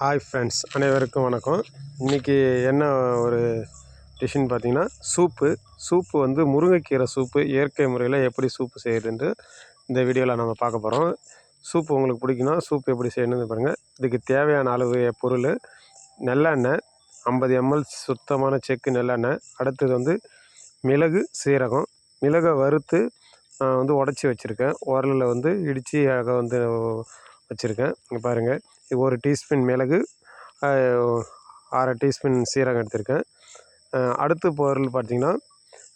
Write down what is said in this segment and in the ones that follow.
Hi friends அனைவருக்கும் வணக்கம். இன்றைக்கி என்ன ஒரு டிஷ்ஷுன்னு பார்த்தீங்கன்னா சூப்பு. சூப்பு வந்து முருங்கைக்கீரை சூப்பு. இயற்கை முறையில் எப்படி சூப்பு செய்கிறதுன்ட்டு இந்த வீடியோவில் நம்ம பார்க்க போகிறோம் சூப்பு உங்களுக்கு பிடிக்குன்னா சூப் எப்படி செய்யணும்னு பாருங்கள் இதுக்கு தேவையான அளவு பொருள் நல்லெண்ணெய் ஐம்பது எம்எல் சுத்தமான செக்கு நல்லெண்ணெய். அடுத்தது வந்து மிளகு சீரகம். மிளகை வறுத்து நான் வந்து உடச்சி வச்சுருக்கேன். உரலில் வந்து இடித்து அதை வந்து வச்சுருக்கேன். இங்கே பாருங்கள் இது ஒரு டீஸ்பூன் மிளகு அரை டீஸ்பூன் சீரகம் எடுத்திருக்கேன். அடுத்த பொருள் பார்த்திங்கன்னா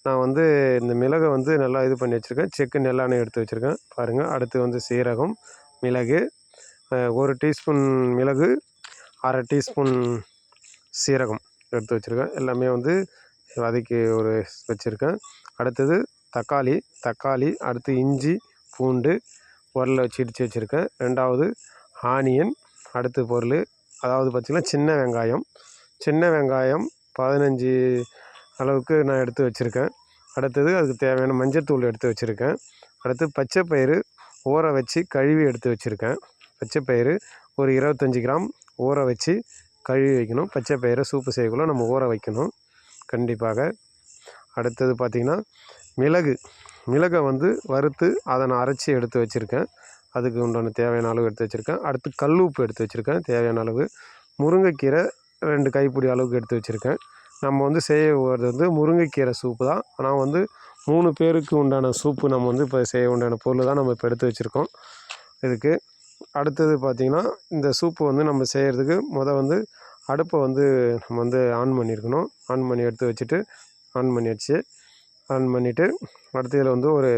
நான் வந்து இந்த மிளகை வந்து நல்லா இது பண்ணி வச்சுருக்கேன். செக்கு நெல்லாண்ணெய் எடுத்து வச்சுருக்கேன். பாருங்கள் அடுத்து வந்து சீரகம் மிளகு ஒரு டீஸ்பூன் மிளகு அரை டீஸ்பூன் சீரகம் எடுத்து வச்சுருக்கேன். எல்லாமே வந்து வதக்கி ஒரு வச்சுருக்கேன். அடுத்தது தக்காளி தக்காளி அடுத்து இஞ்சி பூண்டு உரலில் வச்சு இடித்து வச்சுருக்கேன் ரெண்டாவது ஆனியன். அடுத்த பொருள். அதாவது பார்த்திங்கன்னா சின்ன வெங்காயம். சின்ன வெங்காயம் பதினஞ்சு அளவுக்கு நான் எடுத்து வச்சுருக்கேன். அடுத்தது அதுக்கு தேவையான மஞ்சத்தூள் எடுத்து வச்சுருக்கேன். அடுத்து பச்சை பயிறு ஊற வச்சு கழுவி எடுத்து வச்சுருக்கேன். பச்சை பயிறு ஒரு இருபத்தஞ்சி கிராம் ஊற வச்சு கழுவி வைக்கணும். பச்சை பயிரை சூப்பு செய்யக்குள்ள நம்ம ஊற வைக்கணும். கண்டிப்பாக. அடுத்தது பார்த்திங்கன்னா மிளகு. மிளகை வந்து வறுத்து அதை நான் அரைச்சி எடுத்து வச்சுருக்கேன். அதுக்கு உண்டான தேவையான அளவு எடுத்து வச்சுருக்கேன். அடுத்து கல் உப்பு எடுத்து வச்சுருக்கேன். தேவையான அளவு முருங்கைக்கீரை ரெண்டு கைப்பிடி அளவுக்கு எடுத்து வச்சுருக்கேன். நம்ம வந்து செய்ய போகிறது வந்து முருங்கைக்கீரை சூப்பு தான். ஆனால் வந்து மூணு பேருக்கு உண்டான சூப்பு நம்ம வந்து இப்போ செய்ய உண்டான பொருள் தான் நம்ம இப்போ எடுத்து வச்சுருக்கோம். இதுக்கு அடுத்தது பார்த்திங்கன்னா இந்த சூப்பு வந்து நம்ம செய்கிறதுக்கு முத வந்து அடுப்பை வந்து நம்ம வந்து ஆன் பண்ணியிருக்கணும் ஆன் பண்ணி எடுத்து வச்சுட்டு ஆன் பண்ணி வச்சு ஆன் பண்ணிவிட்டு அடுத்து இதில் வந்து ஒரு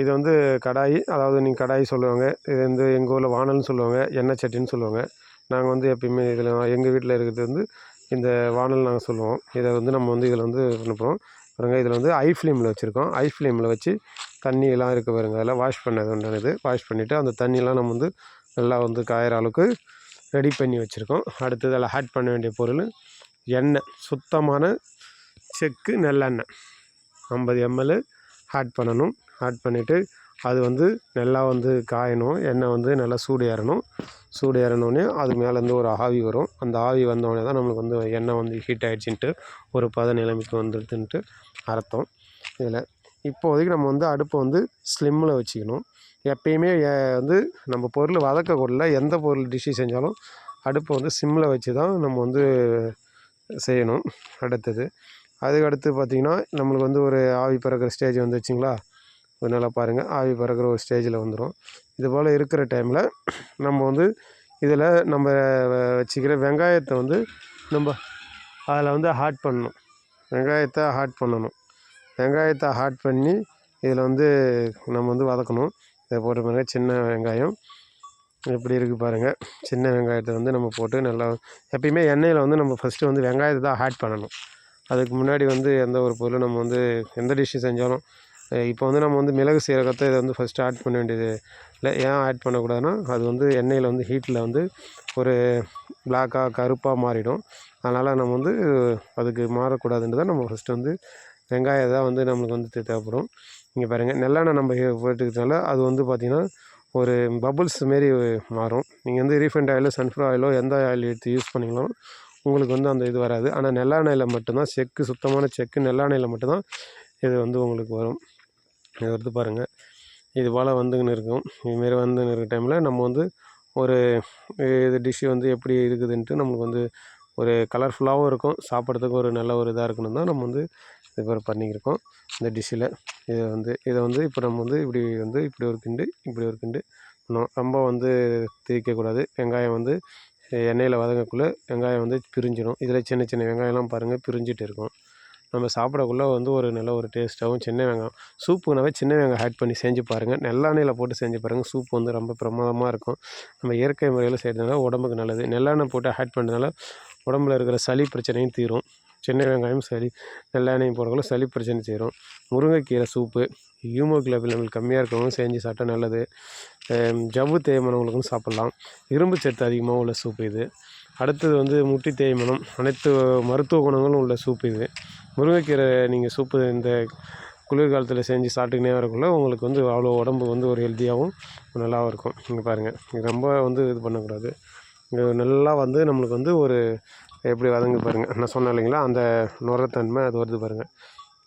இது வந்து கடாய் அதாவது நீங்கள் கடாய் சொல்லுவாங்க. இது வந்து எங்கள் ஊரில் வானல்னு சொல்லுவாங்க எண்ணெய் சட்டின்னு சொல்லுவாங்க. நாங்கள் வந்து எப்பயுமே இதில் எங்கள் வீட்டில் இருக்கிறது வந்து இந்த வானல் நாங்கள் சொல்லுவோம். இதை வந்து நம்ம வந்து இதில் வந்து அனுப்புகிறோம் பாருங்க இதில் வந்து ஐ ஃப்ளேமில் வச்சுருக்கோம். ஐ ஃப்ளேமில் வச்சு தண்ணியெல்லாம் இருக்க பாருங்க. அதெல்லாம் வாஷ் பண்ணது உண்டானது வாஷ் பண்ணிவிட்டு அந்த தண்ணியெல்லாம் நம்ம வந்து நல்லா வந்து காயிற அளவுக்கு ரெடி பண்ணி வச்சுருக்கோம். அடுத்தது அதில் ஆட் பண்ண வேண்டிய பொருள் எண்ணெய். சுத்தமான செக்கு நல்லெண்ணெய். ஐம்பது எம்எல் ஆட் பண்ணணும். ஆட் பண்ணிவிட்டு அது வந்து நல்லா வந்து காயணும். எண்ணெய் வந்து நல்லா சூடு ஏறணும். சூடு ஏறினோடனே அது மேலேருந்து ஒரு ஆவி வரும். அந்த ஆவி வந்தோடனே தான் நம்மளுக்கு வந்து எண்ணெய் வந்து ஹீட் ஆகிடுச்சின்ட்டு ஒரு பத நிலைமைக்கு வந்துடுதுன்ட்டு அர்த்தம். இதில் இப்போதைக்கு நம்ம வந்து அடுப்பை வந்து ஸ்லிம்மில் வச்சுக்கணும். எப்பயுமே வந்து நம்ம பொருள் வதக்கக்குள்ள எந்த பொருள் டிஷ்ஷு செஞ்சாலும் அடுப்பை வந்து சிம்மில் வச்சு தான் நம்ம வந்து செய்யணும். அடுத்தது அதுக்கு அடுத்து பார்த்திங்கன்னா நம்மளுக்கு வந்து ஒரு ஆவி பறக்கிற ஸ்டேஜ் வந்துச்சுங்களா கொஞ்சம் நல்லா பாருங்கள் ஆவி பறக்கிற ஒரு ஸ்டேஜில் வந்துடும் இது போல் இருக்கிற டைமில் நம்ம வந்து இதில் நம்ம வ- வச்சுக்கிற வெங்காயத்தை வந்து நம்ம அதில் வந்து ஹாட் பண்ணணும். வெங்காயத்தை ஹாட் பண்ணணும். வெங்காயத்தை ஹாட் பண்ணி இதில் வந்து நம்ம வந்து வதக்கணும். இதை போட்டு பாருங்கள் சின்ன வெங்காயம். எப்படி இருக்குது பாருங்கள் சின்ன வெங்காயத்தை வந்து நம்ம போட்டு நல்லா எப்பயுமே எண்ணெயில் வந்து நம்ம ஃபஸ்ட்டு வந்து வெங்காயத்தை தான் ஹாட் பண்ணணும். அதுக்கு முன்னாடி வந்து எந்த ஒரு பொருளும் நம்ம வந்து எந்த டிஷ்ஷு செஞ்சாலும் இப்போ வந்து நம்ம வந்து மிளகு சீரகத்தை இதை வந்து ஃபஸ்ட்டு ஆட் பண்ண வேண்டியது இல்லை. ஏன் ஆட் பண்ணக்கூடாதுன்னா அது வந்து எண்ணெயில் வந்து ஹீட்டில் வந்து ஒரு பிளாக்காக கருப்பாக மாறிடும். அதனால் நம்ம வந்து அதுக்கு மாறக்கூடாதுன்னு தான் நம்ம ஃபஸ்ட்டு வந்து வெங்காயம் தான் வந்து நம்மளுக்கு வந்து தேவைப்படும். இங்கே பாருங்கள் நல்லெண்ணெய் நம்ம போட்டுக்கிறதுனால அது வந்து பார்த்திங்கன்னா ஒரு பபுள்ஸ் மாரி மாறும். நீங்கள் வந்து ரீஃபைண்ட் ஆயிலோ சன்ஃப்ளவர் ஆயிலோ எந்த ஆயில் எடுத்து யூஸ் பண்ணிங்கனாலும் உங்களுக்கு வந்து அந்த இது வராது. ஆனால் நெல்லாணையில் மட்டும்தான் செக்கு சுத்தமான செக்கு நெல்லாணையில் மட்டும்தான் இது வந்து உங்களுக்கு வரும். இது வந்து பாருங்கள் இது போல் வந்துங்கன்னு இருக்கும். இதுமாரி வந்துன்னு இருக்கிற டைமில் நம்ம வந்து ஒரு இது டிஷ்ஷு வந்து எப்படி இருக்குதுன்ட்டு நம்மளுக்கு வந்து ஒரு கலர்ஃபுல்லாகவும் இருக்கும். சாப்பிட்றதுக்கு ஒரு நல்ல ஒரு இதாக இருக்கணும் தான் நம்ம வந்து இது மாதிரி பண்ணிக்கிருக்கோம் இந்த டிஷ்ஷில் இதை வந்து இதை வந்து இப்போ நம்ம வந்து இப்படி வந்து இப்படி ஒரு கிண்டு இப்படி ஒரு கிண்டு. பண்ணோம் ரொம்ப வந்து திரிக்கக்கூடாது வெங்காயம் வந்து எண்ணெயில் வதங்கக்குள்ளே வெங்காயம் வந்து பிரிஞ்சிடும். இதில் சின்ன சின்ன வெங்காயம்லாம் பாருங்கள் பிரிஞ்சிட்டு இருக்கும். நம்ம சாப்பிடக்குள்ள வந்து ஒரு நல்ல ஒரு டேஸ்ட்டாகவும் சின்ன வெங்காயம். சூப்புனாவே சின்ன வெங்காயம் ஆட் பண்ணி செஞ்சு பாருங்கள் நெல்லெண்ணெயில் போட்டு செஞ்சு பாருங்கள் சூப் வந்து ரொம்ப பிரமாதமாக இருக்கும். நம்ம இயற்கை முறையில் செய்கிறதுனால உடம்புக்கு நல்லது. நெல்லெண்ணெய் போட்டு ஆட் பண்ணுறதுனால உடம்புல இருக்கிற சளி பிரச்சனையும் தீரும். சின்ன வெங்காயம் சளி நெல்லெண்ணெயும் போடக்குள்ளே சளி பிரச்சனை தீரும். முருங்கைக்கீரை சூப்பு ஹியூமோக்ளோபின் லெவல் கம்மியாக இருக்கவங்க செஞ்சு சாப்பிட்டா நல்லது. ஜவ்வு தேய்மானவங்களுக்கும் சாப்பிட்லாம். இரும்பு சத்து அதிகமாக உள்ள சூப் இது. அடுத்தது வந்து முட்டி தேய்மானம். அனைத்து மருத்துவ குணங்களும் உள்ள சூப் இது. முருங்கைக்கீரை நீங்கள் சூப்பு இந்த குளிர்காலத்தில் செஞ்சு சாப்பிட்டுக்கினே வரக்குள்ள உங்களுக்கு வந்து அவ்வளோ உடம்பு வந்து ஒரு ஹெல்த்தியாகவும் நல்லாவும் இருக்கும். இங்கே பாருங்கள் இது ரொம்ப வந்து இது பண்ணக்கூடாது. இங்கே நல்லா வந்து நம்மளுக்கு வந்து ஒரு எப்படி வதங்கு பாருங்கள் நான் சொன்னேன் இல்லைங்களா? அந்த நுரத்தன்மை அது வருது பாருங்கள்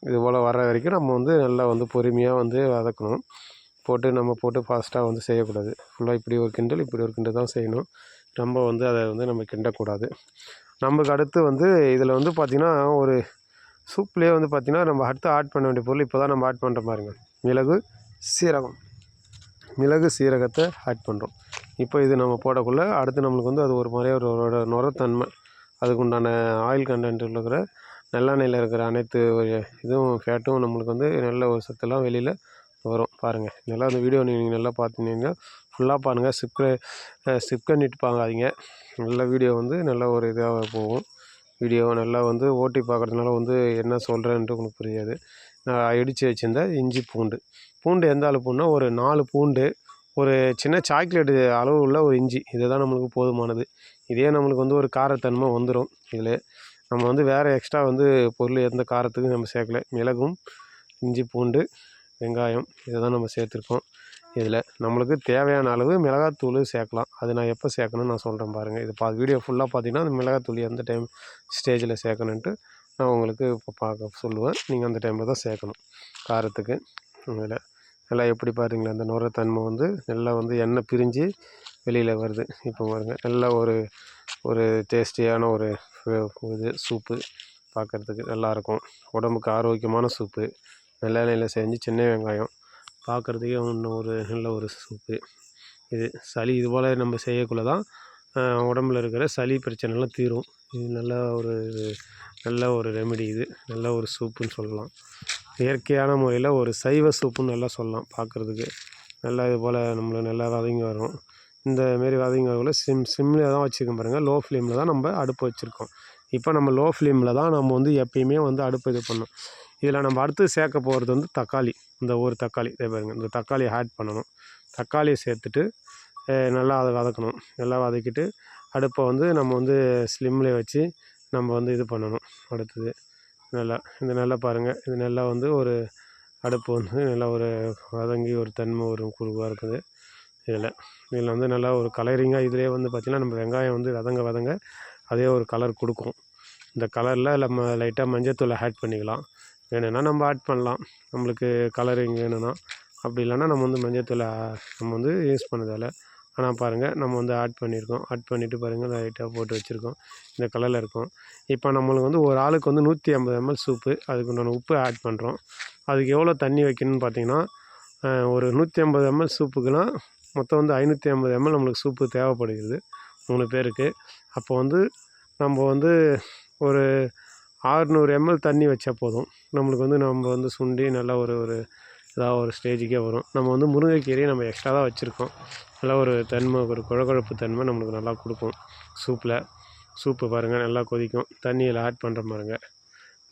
இது போல் வர்ற வரைக்கும் நம்ம வந்து நல்லா வந்து பொறுமையாக வந்து வதக்கணும். போட்டு நம்ம போட்டு ஃபாஸ்ட்டாக வந்து செய்யக்கூடாது. ஃபுல்லாக இப்படி ஒரு கிண்டல் இப்படி ஒரு கிண்டல் தான் செய்யணும். ரொம்ப வந்து அதை வந்து நம்ம கிண்டக்கூடாது. நமக்கு அடுத்து வந்து இதில் வந்து பார்த்திங்கன்னா ஒரு சூப்லேயே வந்து பார்த்திங்கன்னா நம்ம அடுத்து ஆட் பண்ண வேண்டிய பொருள் இப்போ தான் நம்ம ஆட் பண்ணுற மாதிரிங்க மிளகு சீரகம். மிளகு சீரகத்தை ஆட் பண்ணுறோம் இப்போ இது நம்ம போடக்குள்ள அடுத்து நம்மளுக்கு வந்து அது ஒரு மாதிரியே ஒரு ஒரு நுரத்தன்மை. அதுக்கு உண்டான ஆயில் கண்டென்ட் இருக்கிற நல்லெண்ணெயில் இருக்கிற அனைத்து இதுவும் ஃபேட்டும் நம்மளுக்கு வந்து நல்ல ஒரு சத்தெல்லாம் வெளியில் வரும். பாருங்கள் நல்லா அந்த வீடியோ நீங்கள் நல்லா பார்த்துனீங்கன்னா ஃபுல்லாக பாருங்கள் ஸ்கிப் ஸ்கிப் பண்ணிட்டு பார்க்காதீங்க நல்ல வீடியோ வந்து நல்ல ஒரு இதாக போகும். வீடியோ நல்லா வந்து ஓட்டி பார்க்குறதுனால வந்து என்ன சொல்கிறேன்ட்டு உங்களுக்கு புரியாது. நான் இடித்து வச்சுருந்தேன் இஞ்சி பூண்டு. பூண்டு எந்த அளவு பூண்டுனா ஒரு நாலு பூண்டு ஒரு சின்ன சாக்லேட்டு அளவு உள்ள ஒரு இஞ்சி. இதுதான் நம்மளுக்கு போதுமானது. இதே நம்மளுக்கு வந்து ஒரு காரத்தன்மை வந்துடும் இதில் நம்ம வந்து வேறு எக்ஸ்ட்ரா வந்து பொருள் எந்த காரத்துக்கும் நம்ம சேர்க்கல. மிளகும் இஞ்சி பூண்டு வெங்காயம் இதை தான் நம்ம சேர்த்துருக்கோம். இதில் நம்மளுக்கு தேவையான அளவு மிளகாத்தூள் சேர்க்கலாம். அது நான் எப்போ சேர்க்கணும்னு நான் சொல்கிறேன் பாருங்கள் இது பா வீடியோ ஃபுல்லாக பார்த்தீங்கன்னா அந்த மிளகாத்தூள் எந்த டைம் ஸ்டேஜில் சேர்க்கணுன்ட்டு நான் உங்களுக்கு இப்போ பார்க்க சொல்லுவேன். நீங்கள் அந்த டைமில் தான் சேர்க்கணும். காரத்துக்கு இதில் நல்லா எப்படி பாருங்களேன் அந்த நுரத்தன்மை வந்து நல்லா வந்து எண்ணெய் பிரிஞ்சு வெளியில் வருது. இப்போ பாருங்கள் நல்லா ஒரு ஒரு டேஸ்டியான ஒரு இது சூப்பு பார்க்குறதுக்கு நல்லாயிருக்கும் உடம்புக்கு ஆரோக்கியமான சூப்பு. நல்லெண்ணெயில் செஞ்சு சின்ன வெங்காயம். பார்க்குறதுக்கே இன்னும் ஒரு நல்ல ஒரு சூப்பு. இது சளி இது போல் நம்ம செய்யக்குள்ள தான் உடம்புல இருக்கிற சளி பிரச்சனைலாம் தீரும். இது நல்ல ஒரு நல்ல ஒரு ரெமெடி இது. நல்ல ஒரு சூப்புன்னு சொல்லலாம். இயற்கையான முறையில் ஒரு சைவ சூப்புன்னு நல்லா சொல்லலாம். பார்க்குறதுக்கு நல்லா இது போல் நம்மளுக்கு நல்லா வதங்கி வரும். இந்த மாரி வதங்கி சிம் சிம்மில் தான் வச்சுருக்கோம் பாருங்கள் லோ ஃப்ளேமில் தான் நம்ம அடுப்பு வச்சுருக்கோம். இப்போ நம்ம லோ ஃப்ளேமில் தான் நம்ம வந்து எப்பயுமே வந்து அடுப்பு இது பண்ணணும். இதில் நம்ம அடுத்து சேர்க்க போகிறது வந்து தக்காளி. இந்த ஒரு தக்காளி. இதே பாருங்கள் இந்த தக்காளியை ஆட் பண்ணணும். தக்காளியை சேர்த்துட்டு நல்லா அதை வதக்கணும். நல்லா வதக்கிட்டு அடுப்பை வந்து நம்ம வந்து ஸ்லிம்மில் வச்சு நம்ம வந்து இது பண்ணணும். அடுத்தது நல்லா இது நல்லா பாருங்கள் இது நல்லா வந்து ஒரு அடுப்பு வந்து நல்லா ஒரு வதங்கி ஒரு தன்மை ஒரு குழுவாக இருக்குது. இதில். இதில் வந்து நல்லா ஒரு கலரிங்காக இதிலே வந்து பார்த்திங்கன்னா நம்ம வெங்காயம் வந்து வதங்க வதங்க அதே ஒரு கலர் கொடுக்கும். இந்த கலரில் நம்ம லைட்டாக மஞ்சத்தூளை ஆட் பண்ணிக்கலாம். வேணும்னா நம்ம ஆட் பண்ணலாம். நம்மளுக்கு கலரிங் வேணும்னா. அப்படி இல்லைன்னா நம்ம வந்து மஞ்சத்தூளை நம்ம வந்து யூஸ் பண்ணதால் ஆனால் பாருங்கள் நம்ம வந்து ஆட் பண்ணியிருக்கோம். ஆட் பண்ணிவிட்டு பாருங்கள் லைட்டாக போட்டு வச்சுருக்கோம். இந்த கலரில் இருக்கும். இப்போ நம்மளுக்கு வந்து ஒரு ஆளுக்கு வந்து நூற்றி ஐம்பது எம்எல் சூப்பு அதுக்கு உண்டான உப்பு ஆட் பண்ணுறோம் அதுக்கு எவ்வளோ தண்ணி வைக்கணும்னு பார்த்தீங்கன்னா ஒரு நூற்றி ஐம்பது எம்எல் சூப்புக்குனால் மொத்தம் வந்து ஐநூற்றி ஐம்பது எம்எல் நம்மளுக்கு சூப்பு தேவைப்படுகிறது. மூணு பேருக்கு. அப்போ வந்து நம்ம வந்து ஒரு ஆறுநூறு எம்எல் தண்ணி வச்சா போதும். நம்மளுக்கு வந்து நம்ம வந்து சுண்டி நல்லா ஒரு ஒரு இதாக ஒரு ஸ்டேஜுக்கே வரும். நம்ம வந்து முருங்கைக்கீரையை நம்ம எக்ஸ்ட்ரா தான் வச்சுருக்கோம். நல்லா ஒரு தன்மை ஒரு குழகுழப்பு தன்மை நம்மளுக்கு நல்லா கொடுக்கும் சூப்பில் சூப்பு பாருங்கள் நல்லா கொதிக்கும். தண்ணியில் ஆட் பண்ணுற பாருங்கள்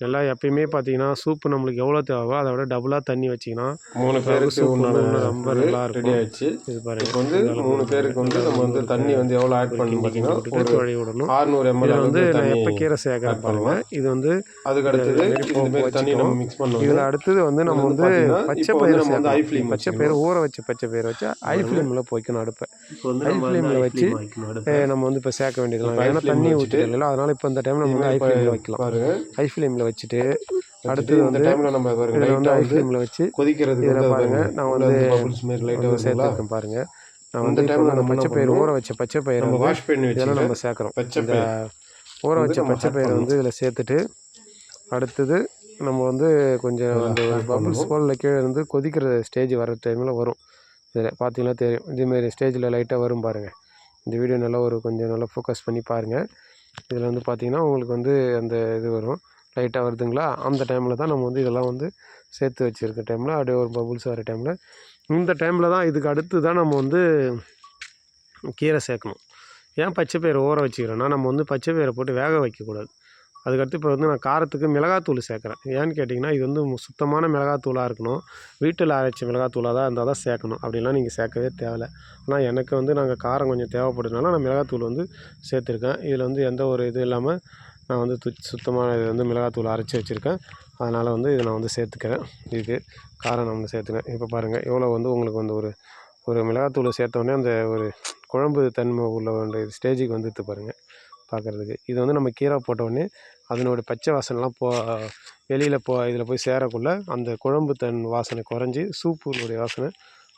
நல்லா எப்பயுமே பார்த்தீங்கன்னா சூப்பு நம்மளுக்கு எவ்வளோ தேவையோ அதை விட டபுளாக தண்ணி வச்சிங்கன்னா மூணு பேருக்கு ரொம்ப நல்லா ரெடி ஆயிடுச்சு. இது பாருங்க. இப்போ வந்து மூணு பேருக்கு வந்து நம்ம வந்து தண்ணி வந்து எவ்வளோ ஆட் பண்ணணும் பார்த்தீங்கன்னா தொழி விடணும். ஆறுநூறு எம்எல் வந்து நான் எப்போ கீரை சேர்க்குறேன் பாருங்க. இது வந்து அதுக்கு அடுத்தது தண்ணி நம்ம மிக்ஸ் பண்ணணும். இதில் அடுத்தது வந்து நம்ம வந்து பச்சை பயிர் வந்து flame சேர்க்கணும். பச்சை பயிர் ஊற வச்ச பச்சை பயிர் வச்சு ஹை ஃப்ளேமில் போய்க்கணும் அடுப்பை. ஹை ஃப்ளேமில் வச்சு நம்ம வந்து இப்போ சேர்க்க high ஏன்னா தண்ணி ஊற்றிட்டு இல்லை அதனால இப்போ இந்த டைம் நம்ம வந்து ஹை ஃப்ளேமில் வைக்கலாம். பாருங்க. ஹை ஃப்ளேமில் வச்சுட்டு அடுத்தது வந்து டைம்ல நம்ம இதில் வந்து ஃப்ளேமில் வச்சு கொதிக்கிறதுக்கு இதில் வந்து பாருங்க. பாருங்க நான் வந்து அந்த சேர்த்துருக்கேன் பாருங்க. நான் வந்து டைம்ல நம்ம பச்சை பயிர்? ஊற வச்ச பச்சை பயிர் நம்ம வாஷ் பண்ணி இதெல்லாம் நம்ம சேர்க்குறோம். பச்சை இந்த ஊற வச்ச பச்சை பயிரை. வந்து இதில் சேர்த்துட்டு அடுத்தது நம்ம வந்து கொஞ்சம் அந்த பபிள்ஸ் பண்ணணும். போல் கீழே இருந்து கொதிக்கிற ஸ்டேஜ் வர டைமில் வரும். இதில் பார்த்தீங்கன்னா தெரியும். இதேமாரி ஸ்டேஜில் லைட்டாக வரும் பாருங்கள் இந்த வீடியோ நல்லா ஒரு கொஞ்சம் நல்லா ஃபோக்கஸ் பண்ணி பாருங்கள் இதில் வந்து பார்த்தீங்கன்னா உங்களுக்கு வந்து அந்த இது வரும். லைட்டாக வருதுங்களா? அந்த டைமில் தான் நம்ம வந்து இதெல்லாம் வந்து சேர்த்து வச்சுருக்க டைமில் அப்படியே ஒரு பபுள்ஸ் வர டைமில் இந்த டைமில் தான் இதுக்கு அடுத்து தான் நம்ம வந்து கீரை சேர்க்கணும். ஏன் பச்சை பயிரை ஊற வச்சுக்கிறோன்னா நம்ம வந்து பச்சை பயிரை போட்டு வேக வைக்கக்கூடாது. அதுக்கடுத்து இப்போ வந்து நான் காரத்துக்கு மிளகாத்தூள் சேர்க்குறேன். ஏன்னு கேட்டிங்கன்னா இது வந்து சுத்தமான மிளகாத்தூளாக இருக்கணும். வீட்டில் அரைச்ச மிளகாத்தூளாக தான் இருந்தால் தான் சேர்க்கணும். அப்படிலாம் நீங்கள் சேர்க்கவே தேவையில்ல. ஆனால் எனக்கு வந்து நாங்கள் காரம் கொஞ்சம் தேவைப்படுறதுனால நான் மிளகாத்தூள் வந்து சேர்த்துருக்கேன். இதில் வந்து எந்த ஒரு இது இல்லாமல் நான் வந்து து சுத்தமான இது வந்து மிளகாத்தூள் அரைச்சி வச்சுருக்கேன். அதனால் வந்து இதை நான் வந்து சேர்த்துக்கிறேன். இதுக்கு காரம் நான் வந்து சேர்த்துக்கிறேன். இப்போ பாருங்கள் எவ்வளோ வந்து உங்களுக்கு வந்து ஒரு ஒரு மிளகாத்தூள் சேர்த்தோடனே அந்த ஒரு குழம்பு தன்மை உள்ள ஒரு ஸ்டேஜுக்கு வந்துட்டு பாருங்கள் பார்க்குறதுக்கு இது வந்து நம்ம கீரை போட்டோடனே அதனுடைய பச்சை வாசனைலாம் போ வெளியில் போ இதில் போய் சேரக்குள்ளே அந்த குழம்பு தன் வாசனை குறைஞ்சி சூப்புடைய வாசனை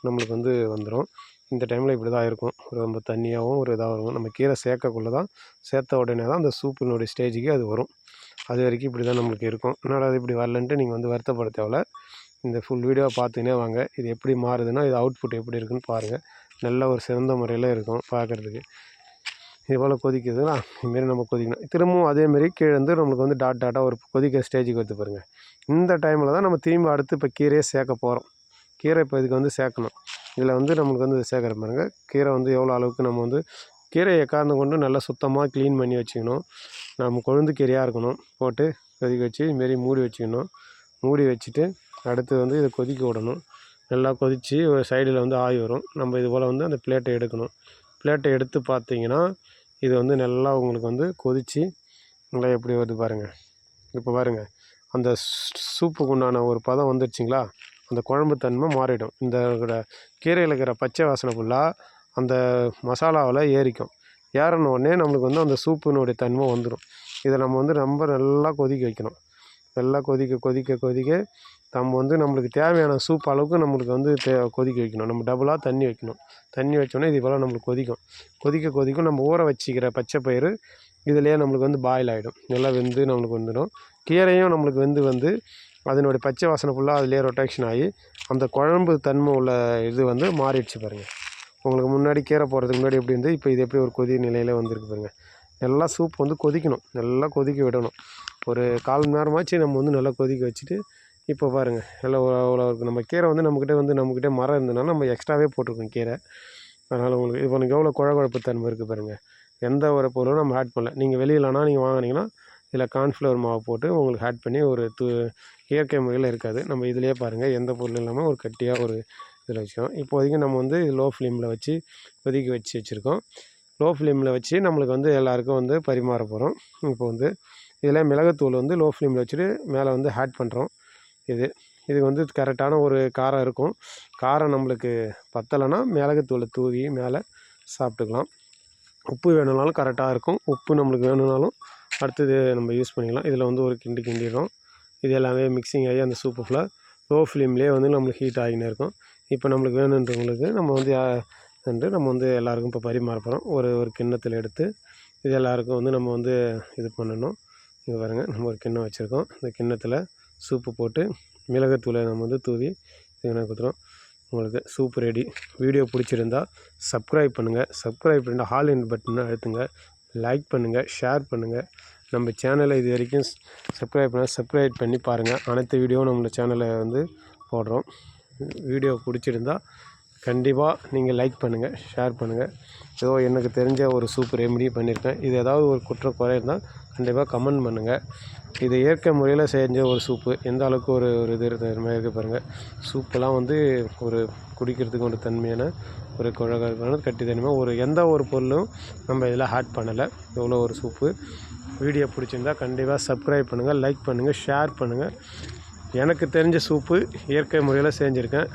நம்மளுக்கு வந்து வந்துடும் இந்த டைமில் இப்படி தான் இருக்கும் ரொம்ப தண்ணியாகவும் ஒரு இதாக வரும். நம்ம கீரை சேர்க்கக்குள்ளே தான் சேர்த்த உடனே தான் அந்த சூப்பினுடைய ஸ்டேஜுக்கு அது வரும். அது வரைக்கும் இப்படி தான் நம்மளுக்கு இருக்கும். என்னடா அது இப்படி வரலன்ட்டு நீங்கள் வந்து வருத்தப்பட தேவையில்ல. இந்த ஃபுல் வீடியோவை பார்த்துக்கினே வாங்க. இது எப்படி மாறுதுன்னா இது அவுட்புட் எப்படி இருக்குன்னு பாருங்கள் நல்ல ஒரு சிறந்த முறையில் இருக்கும் பார்க்குறதுக்கு. இது போல் கொதிக்குதுங்களா இதுமாரி நம்ம கொதிக்கணும். திரும்பவும் அதேமாரி கீழே வந்து நம்மளுக்கு வந்து டாட் டாட்டாக ஒரு கொதிக்கிற ஸ்டேஜுக்கு வந்து பாருங்கள் இந்த டைமில் தான் நம்ம திரும்ப அடுத்து இப்போ கீரையே சேர்க்க போகிறோம் கீரை இப்போ இதுக்கு வந்து சேர்க்கணும். இதில் வந்து நம்மளுக்கு வந்து சேர்க்குற பாருங்க. கீரை வந்து எவ்வளோ அளவுக்கு நம்ம வந்து கீரையை காரணம் கொண்டு நல்லா சுத்தமாக க்ளீன் பண்ணி வச்சுக்கணும். நம்ம கொழுந்து கீரையாக இருக்கணும். போட்டு கொதிக்க வச்சு இதுமாரி மூடி வச்சுக்கணும். மூடி வச்சுட்டு அடுத்து வந்து இதை கொதிக்க விடணும். நல்லா கொதித்து ஒரு சைடில் வந்து ஆய் வரும். நம்ம இது போல் வந்து அந்த பிளேட்டை எடுக்கணும். பிளேட்டை எடுத்து பார்த்தீங்கன்னா இது வந்து நல்லா உங்களுக்கு வந்து கொதித்து நல்லா எப்படி வருது பாருங்கள் இப்போ பாருங்கள் அந்த சூப்புக்கு உண்டான ஒரு பதம் வந்துடுச்சிங்களா அந்த குழம்பு தன்மை மாறிடும். இந்த கீரையில் இருக்கிற பச்சை வாசனை ஃபுல்லாக அந்த மசாலாவில் ஏறிக்கும். ஏறின உடனே நம்மளுக்கு வந்து அந்த சூப்பினுடைய தன்மை வந்துடும் இதை நம்ம வந்து ரொம்ப நல்லா கொதிக்க வைக்கணும். நல்லா கொதிக்க கொதிக்க கொதிக்க நம்ம வந்து நம்மளுக்கு தேவையான சூப் அளவுக்கு நம்மளுக்கு வந்து தே கொதிக்க வைக்கணும். நம்ம டபுளாக தண்ணி வைக்கணும். தண்ணி வச்சோன்னே இது போல் நம்மளுக்கு கொதிக்கும். கொதிக்க கொதிக்கும் நம்ம ஊற வச்சிக்கிற பச்சை பயிறு இதுலேயே நம்மளுக்கு வந்து பாயில் ஆகிடும் நல்லா வெந்து நம்மளுக்கு வந்துடும். கீரையும் நம்மளுக்கு வெந்து வந்து அதனுடைய பச்சை வாசனை ஃபுல்லாக அதிலே ரொட்டேஷன் ஆகி அந்த குழம்பு தன்மை உள்ள இது வந்து மாறிடுச்சு பாருங்கள் உங்களுக்கு முன்னாடி கீரை போடுறதுக்கு முன்னாடி எப்படி இருந்து இப்போ இது எப்படி ஒரு கொதி நிலையில் வந்திருக்கு பாருங்கள் நல்லா சூப் வந்து கொதிக்கணும். நல்லா கொதிக்க விடணும். ஒரு கால் மணி நேரமாச்சு நம்ம வந்து நல்லா கொதிக்க வச்சுட்டு இப்போ பாருங்கள் எல்லாம் அவ்வளோ இருக்குது நம்ம கீரை வந்து நம்மக்கிட்ட வந்து நம்மக்கிட்ட மரம் இருந்ததுனால நம்ம எக்ஸ்ட்ராவே போட்டிருக்கோம் கீரை. அதனால் உங்களுக்கு இப்போ எனக்கு எவ்வளோ குழ குழப்பு தன்மை இருக்குது பாருங்கள் எந்த ஒரு பொருளும் நம்ம ஆட் பண்ணல. நீங்கள் வெளியிலனா நீங்கள் வாங்குனீங்கன்னா இதில் கார்ன்ஃப்ளவர் மாவு போட்டு உங்களுக்கு ஆட் பண்ணி ஒரு து இயற்கை முறையில் இருக்காது. நம்ம இதிலே பாருங்கள் எந்த பொருளும் இல்லாமல் ஒரு கட்டியாக ஒரு இதில் வச்சுக்கோம் இப்போதைக்கு நம்ம வந்து லோ ஃப்ளேமில் வச்சு கொதிக்க வச்சு வச்சுருக்கோம். லோ ஃப்ளேமில் வச்சு நம்மளுக்கு வந்து எல்லாருக்கும் வந்து பரிமாற போகிறோம் இப்போ வந்து இதில் மிளகுத்தூள் வந்து லோ ஃப்ளேமில் வச்சுட்டு மேலே வந்து ஆட் பண்ணுறோம் இது இது வந்து கரெக்டான ஒரு காரம் இருக்கும். காரம் நம்மளுக்கு பத்தலைன்னா மிளகுத்தூளை தூவி மேலே சாப்பிட்டுக்கலாம். உப்பு வேணும்னாலும் கரெக்டாக இருக்கும். உப்பு நம்மளுக்கு வேணும்னாலும் அடுத்தது நம்ம யூஸ் பண்ணிக்கலாம். இதில் வந்து ஒரு கிண்டி கிண்டிடுறோம் இது எல்லாமே மிக்சிங் ஆகி அந்த சூப்பு ஃபுல்லாக லோ ஃப்ளேம்லேயே வந்து நம்மளுக்கு ஹீட் ஆகினே இருக்கும். இப்போ நம்மளுக்கு வேணுன்றவங்களுக்கு நம்ம வந்து வந்து நம்ம வந்து எல்லாருக்கும் இப்போ பரிமாற போகிறோம் ஒரு ஒரு கிண்ணத்தில் எடுத்து இது எல்லாருக்கும் வந்து நம்ம வந்து இது பண்ணணும். இங்கே பாருங்கள் நம்ம ஒரு கிண்ணம் வச்சுருக்கோம். இந்த கிண்ணத்தில் சூப்பு போட்டு மிளகுத்தூளை நம்ம வந்து தூவி இதுக்கு கொடுத்துரும்? உங்களுக்கு சூப் ரெடி வீடியோ பிடிச்சிருந்தா சப்ஸ்கிரைப் பண்ணுங்கள் சப்ஸ்கிரைப் பண்ணிட்டு ஹால் இன் பட்டனை அழுத்துங்க. லைக் பண்ணுங்கள் ஷேர் பண்ணுங்கள் நம்ம சேனலை இது வரைக்கும் சப்ஸ்கிரைப் பண்ண சப்ஸ்கிரைப் பண்ணி பாருங்கள் அனைத்து வீடியோவும் நம்மளோட சேனலை வந்து போடுறோம். வீடியோ பிடிச்சிருந்தா கண்டிப்பாக நீங்கள் லைக் பண்ணுங்கள் ஷேர் பண்ணுங்கள் ஏதோ எனக்கு தெரிஞ்ச ஒரு சூப் ரெமெடி பண்ணியிருக்கேன் இது ஏதாவது ஒரு குற்ற குறை இருந்தால் கண்டிப்பாக கமெண்ட் பண்ணுங்கள் இது இயற்கை முறையில் செஞ்ச ஒரு சூப்பு எந்த அளவுக்கு ஒரு ஒரு இது இருக்குது இருக்குது பாருங்கள் சூப்பெல்லாம் வந்து ஒரு குடிக்கிறதுக்கு ஒரு தன்மையான ஒரு குழகமான கட்டி தன்மையாக ஒரு எந்த ஒரு பொருளும் நம்ம இதில் ஹாட் பண்ணலை. எவ்வளோ ஒரு சூப்பு. வீடியோ பிடிச்சிருந்தா கண்டிப்பாக சப்ஸ்கிரைப் பண்ணுங்கள் லைக் பண்ணுங்கள் ஷேர் பண்ணுங்கள் எனக்கு தெரிஞ்ச சூப்பு இயற்கை முறையில் செஞ்சுருக்கேன்.